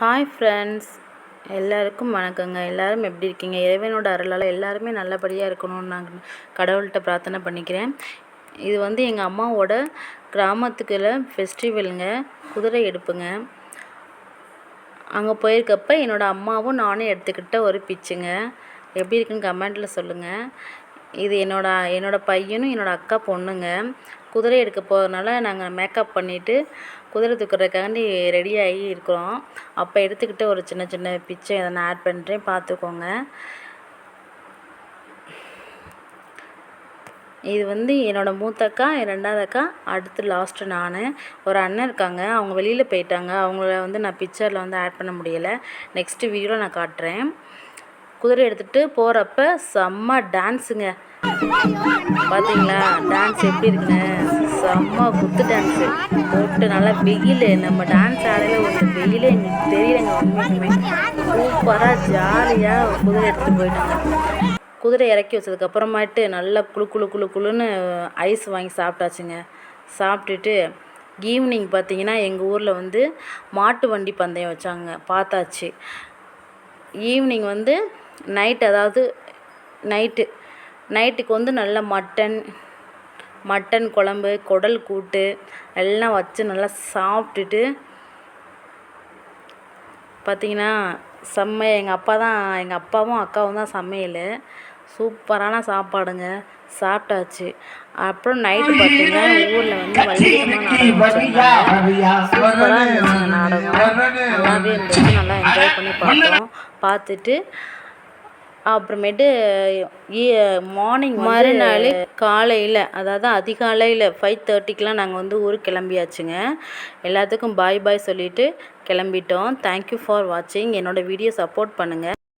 Hi friends எல்லாருக்கும் வணக்கங்க. எல்லாரும் எப்படி இருக்கீங்க? இறைவனோட அருளால் எல்லாருமே நல்லபடியாக இருக்கணும்னு நான் கடவுள்கிட்ட பிரார்த்தனை பண்ணிக்கிறேன். இது வந்து எங்கள் அம்மாவோட கிராமத்துக்குள்ள ஃபெஸ்டிவலுங்க குதிரை எடுப்புங்க. அங்கே போயிருக்கப்ப என்னோடய அம்மாவும் நானும் எடுத்துக்கிட்ட ஒரு பிச்சுங்க. எப்படி இருக்குன்னு கமெண்ட்டில் சொல்லுங்கள் இது என்னோட என்னோடய பையனும் என்னோடய அக்கா பொண்ணுங்க. குதிரை எடுக்க போகிறதுனால நாங்கள் மேக்கப் பண்ணிவிட்டு குதிரை தூக்குறதுக்காண்டி ரெடி ஆகி இருக்கிறோம். அப்போ எடுத்துக்கிட்ட ஒரு சின்ன சின்ன பிச்சை இதை நான் ஆட் பண்ணுறேன் பார்த்துக்கோங்க. இது வந்து என்னோடய மூத்த அக்கா என் ரெண்டாவது அக்கா அடுத்து லாஸ்ட்டு நான். ஒரு அண்ணன் இருக்காங்க அவங்க வெளியில் போயிட்டாங்க. அவங்கள வந்து நான் பிக்சரில் வந்து ஆட் பண்ண முடியலை. நெக்ஸ்ட்டு வீடியோவில் நான் காட்டுறேன். குதிரை எடுத்துகிட்டு போகிறப்ப செம்ம டான்ஸுங்க பார்த்தீங்களா டான்ஸ் எப்படி இருக்குன்னு? செம்ம குத்து டான்ஸு போட்டு நல்லா வெயில். நம்ம டான்ஸ் ஆடையில் ஒரு வெயிலே எங்களுக்கு தெரியலைங்க உண்மைக்குமே சூப்பராக ஜாலியாக குதிரை எடுத்துகிட்டு போயிட்டாங்க. குதிரை இறக்கி வச்சதுக்கப்புறமாட்டு நல்லா குழு குழு குழு குழுன்னு ஐஸ் வாங்கி சாப்பிட்டாச்சுங்க. சாப்பிட்டுட்டு ஈவினிங் பார்த்தீங்கன்னா எங்கள் ஊரில் வந்து மாட்டு வண்டி பந்தயம் வச்சாங்க. பார்த்தாச்சு. ஈவினிங் வந்து நைட் அதாவது நைட்டு நைட்டுக்கு வந்து நல்ல மட்டன் மட்டன் குழம்பு குடல் கூட்டு எல்லாம் வச்சு நல்லா சாப்பிட்டுட்டு பார்த்திங்கன்னா செம்ம எங்கள் அப்பா தான் எங்கள் அப்பாவும் அக்காவும் தான் சமையல். சூப்பரான சாப்பாடுங்க. சாப்பிட்டாச்சு. அப்புறம் நைட்டு பார்த்தீங்கன்னா ஊரில் வந்து நாடகம் சூப்பராக இருந்துச்சுங்க நாடகம். நல்லாவே இருந்துச்சு நல்லா என்ஜாய் பண்ணி பார்த்தோம். பார்த்துட்டு அப்புறமேட்டு மார்னிங் மறுநாள் காலையில் அதாவது அதிகாலையில் ஃபைவ் தேர்ட்டிக்கெலாம் நாங்கள் வந்து ஊருக்கு கிளம்பியாச்சுங்க. எல்லாத்துக்கும் பாய் பாய் சொல்லிவிட்டு கிளம்பிட்டோம். தேங்க்யூ ஃபார் வாட்சிங் என்னோடய வீடியோ சப்போர்ட் பண்ணுங்கள்